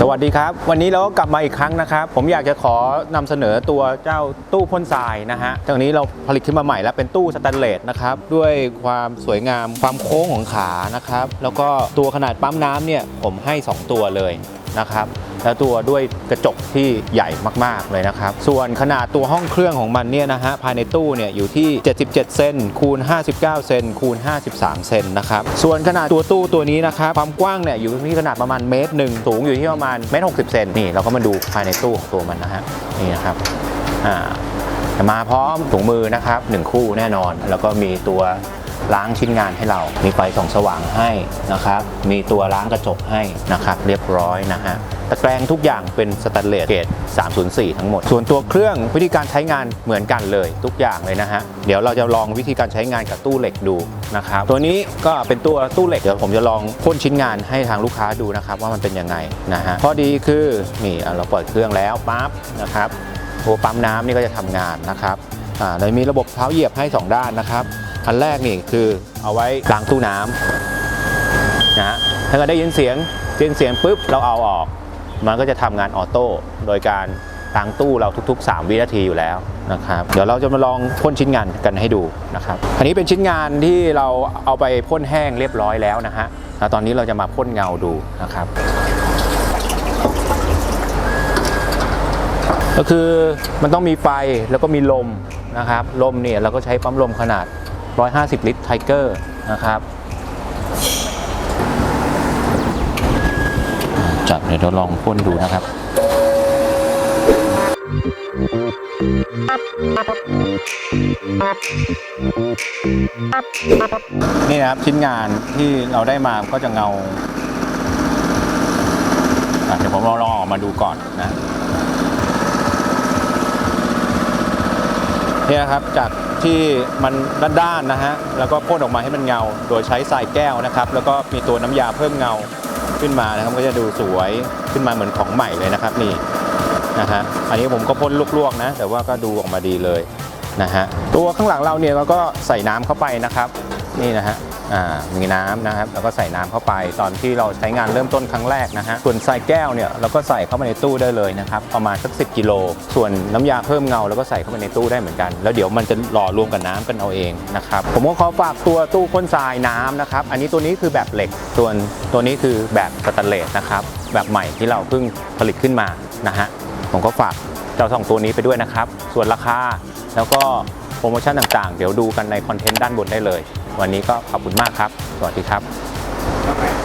สวัสดีครับ วันนี้เราก็กลับมาอีกครั้งนะครับ ผมอยากจะขอนำเสนอตัวเจ้าตู้พ่นทรายนะฮะตรงนี้เราผลิตขึ้นมาใหม่แล้วเป็นตู้สแตนเลสนะครับ ด้วยความสวยงามความโค้งของขานะครับ แล้วก็ตัวขนาดปั๊มน้ำเนี่ยผมให้ 2 ตัวเลยนะครับ แล้วตัวด้วยกระจกที่ใหญ่มาก ๆ เลยนะครับ ส่วนขนาดตัวห้องเครื่องของมันเนี่ยนะฮะภายในตู้เนี่ยอยู่ที่ 77 เซนคูณ 59 เซนคูณ 53 เซนนะครับส่วนขนาดตัวตู้ตัวนี้นะครับความกว้างเนี่ยอยู่ที่ขนาดประมาณเมตรหนึ่งสูงอยู่ที่ประมาณเมตร60เซนนี่เราก็มาดูภายในตู้ของตัวมันนะฮะนี่นะครับอ่ามาพร้อมถุงมือนะครับหนึ่งคู่แน่นอน แล้วก็มีตัวล้างชิ้นงานให้เรา มีไฟส่องสว่างให้นะครับ มีตัวล้างกระจกให้นะครับ เรียบร้อยนะฮะ ตะแกรงทุกอย่างเป็นสแตนเลสเกรด304 ทั้งหมด ส่วนตัวเครื่องวิธีการใช้งานเหมือนกันเลยทุกอย่างเลยนะฮะ เดี๋ยวเราจะลองวิธีการใช้งานกับตู้เหล็กดูนะครับ ตัวนี้ก็เป็นตัวตู้เหล็ก เดี๋ยวผมจะลองพ่นชิ้นงานให้ทางลูกค้าดูนะครับ ว่ามันเป็นยังไงนะฮะ ข้อดีคือนี่เราเปิดเครื่องแล้วปั๊บนะครับตัวปั๊มน้ำนี่ก็จะทำงานนะครับอ่าเรามีระบบเท้าเหยียบให้ 2 ด้านนะครับ อันแรกนี่คือเอาไว้ล้างตู้น้ำนะฮะถ้าเกิดได้ยินเสียงได้ยินเสียงปุ๊บเราเอาออก มันก็จะทำงานออโต้โดยการล้างตู้เราทุก ๆ 3 วินาทีอยู่แล้วนะครับเดี๋ยวเราจะมาลองพ่นชิ้นงานกันให้ดูนะครับอันนี้เป็นชิ้นงานที่เราเอาไปพ่นแห้งเรียบร้อยแล้วนะฮะแล้วตอนนี้เราจะมาพ่นเงาดูนะครับ ก็คือมันต้องมีไฟแล้วก็มีลมนะครับลมเนี่ยเราก็ใช้ปั๊มลมขนาด 150 ลิตรไทเกอร์นะครับจับเดี๋ยวเราลองพ่นดูนะครับนี่นะครับชิ้นงานที่เราได้มาก็จะเงาเดี๋ยวผมลองลองออกมาดูก่อนนะเนี่ยครับจากที่มันด้านๆนะฮะแล้วก็พ่นออกมาให้มันเงา โดยใช้ทรายแก้วนะครับ แล้วก็มีตัวน้ำยาเพิ่มเงา ขึ้นมานะครับก็จะดูสวยขึ้นมาเหมือนของใหม่เลยนะครับนี่นะฮะอันนี้ผมก็พ่นลวกๆนะ แต่ว่าก็ดูออกมาดีเลย นะฮะตัวข้างหลังเราเนี่ยเราก็ใส่น้ำเข้าไปนะครับนี่นะฮะมีน้ำนะครับแล้วก็ใส่น้ำเข้าไปตอนที่เราใช้งานเริ่มต้นครั้งแรกนะฮะส่วนทรายแก้วเนี่ยเราก็ใส่เข้ามาในตู้ได้เลยนะครับประมาณสัก10กิโลส่วนน้ำยาเพิ่มเงาเราก็ใส่เข้าไปในตู้ได้เหมือนกัน แล้วเดี๋ยวมันจะหล่อรวมกับน้ำกันเอาเองนะครับผมก็ขอฝากตัวตู้พ่นทรายน้ำนะครับอันนี้ตัวนี้คือแบบเหล็กส่วนตัวนี้คือแบบสแตนเลสนะครับแบบใหม่ที่เราเพิ่งผลิตขึ้นมานะฮะผมก็ฝาก เจ้าสองตัวนี้ไปด้วยนะครับ ส่วนราคาแล้วก็โปรโมชั่นต่างๆ เดี๋ยวดูกันในคอนเทนต์ด้านบนได้เลย วันนี้ก็ขอบคุณมากครับ สวัสดีครับ